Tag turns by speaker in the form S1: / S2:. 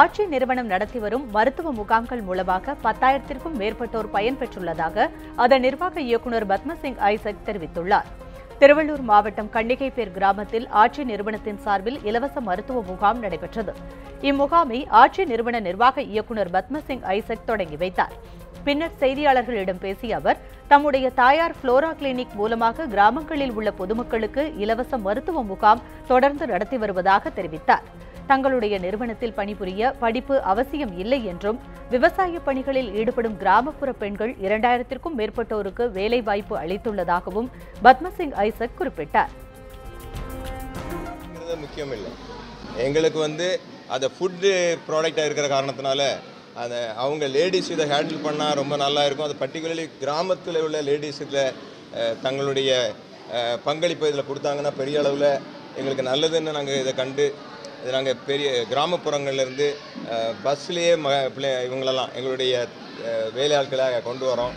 S1: ஆட்சி நிறுவனம் நடத்தி வரும் மருத்துவ முகாம்கள் மூலமாக பத்தாயிரத்திற்கும் மேற்பட்டோர் பயன்பெற்றுள்ளதாக அதன் நிர்வாக இயக்குநர் பத்மசிங் ஐசக் தெரிவித்துள்ளார் திருவள்ளூர் மாவட்டம் கண்ணிகைப்பேர் கிராமத்தில் ஆட்சி நிறுவனத்தின் சார்பில் இலவச மருத்துவ முகாம் நடைபெற்றது இம்முகாமை ஆட்சி நிறுவன நிர்வாக இயக்குநர் பத்மசிங் ஐசக் தொடங்கி வைத்தார் பின்னர் செய்தியாளர்களிடம் பேசிய அவர் தம்முடைய தாயார் புளோரா கிளினிக் மூலமாக கிராமங்களில் உள்ள பொதுமக்களுக்கு இலவச மருத்துவ முகாம் தொடர்ந்து நடத்தி வருவதாக தெரிவித்தார் தங்களுடைய நிறுவனத்தில் பணிபுரிய படிப்பு அவசியம் இல்லை என்றும் விவசாய பணிகளில் ஈடுபடும் கிராமப்புற பெண்கள் இரண்டாயிரத்திற்கும் மேற்பட்டோருக்கு வேலைவாய்ப்பு அளித்துள்ளதாகவும் பத்மசிங் ஐசக் குறிப்பிட்டார்
S2: முக்கியம் இல்லை எங்களுக்கு வந்து அந்த ஃபுட்டு ப்ராடக்டாக இருக்கிற காரணத்தினால அந்த அவங்க லேடிஸ் இதை ஹேண்டில் பண்ணால் ரொம்ப நல்லா இருக்கும் அது பர்டிகுலர்லி கிராமத்தில் உள்ள லேடிஸ் இதில் தங்களுடைய பங்களிப்பு இதில் கொடுத்தாங்கன்னா பெரிய அளவில் எங்களுக்கு நல்லதுன்னு நாங்கள் இதை கண்டு நாங்கள் பெரிய கிராமப்புறங்கள்லேருந்து பஸ்லேயே ம பிள்ளை இவங்களெல்லாம் எங்களுடைய வேலையாட்களாக கொண்டு வரோம்